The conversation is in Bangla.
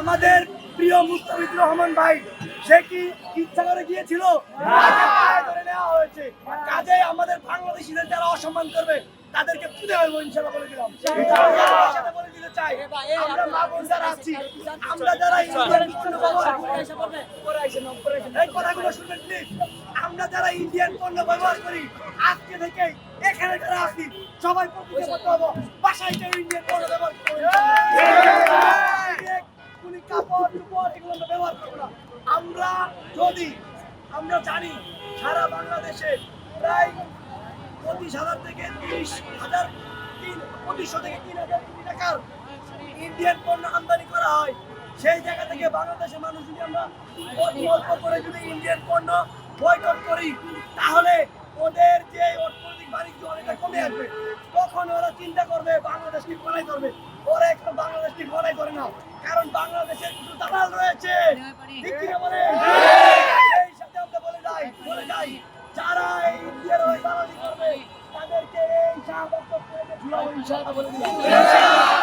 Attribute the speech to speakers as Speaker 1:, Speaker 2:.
Speaker 1: আমাদের প্রিয় মুস্তাফিজুর রহমান ভাই সে কি ইচ্ছা করে গিয়েছিল ধরে নেওয়া হয়েছে। কাজে আমাদের বাংলাদেশিদের যারা অসম্মান করবে তাদেরকে তুলে হইব ইনশাল্লাহ বলে দিলাম। সাথে বলে দিতে চাই আমরা মা বোন যারা আছি আমরা যারা ইন্ডিয়ান পণ্য ব্যবহার করি এই কথাগুলো শুনবেন প্লিজ আমরা যারা ইন্ডিয়ান পণ্য ব্যবহার করি আজকে থেকে এখানে যারা আছি সবাই প্রতিজ্ঞাবদ্ধ হব। কাপড় এগুলো আমরা ব্যবহার করব না। আমরা যদি, আমরা জানি সারা বাংলাদেশে প্রায় পঁচিশ হাজার থেকে তিরিশ হাজার, তিন পঁচিশশো থেকে তিন হাজার কোটি টাকার ইন্ডিয়ান পণ্য আমদানি করা হয়। সেই জায়গা থেকে বাংলাদেশের মানুষ যদি আমরা অল্প করে যদি ইন্ডিয়ান পণ্য বয়কট করি, তাহলে ওদের আসবে। তখন ওরা চিন্তা করবে বাংলাদেশকে বড়াই করবে ওরা এখন বাংলাদেশকে বড়াই করে না। কারণ বাংলাদেশের কিছু দালাল রয়েছে। বলে এই সাথে আমরা বলে যারা ইন্ডিয়ার হয়ে দালালি করবে, তাদেরকে এই শাহবাগ করে ঝুলাবো ইনশাআল্লাহ বলে দিলাম।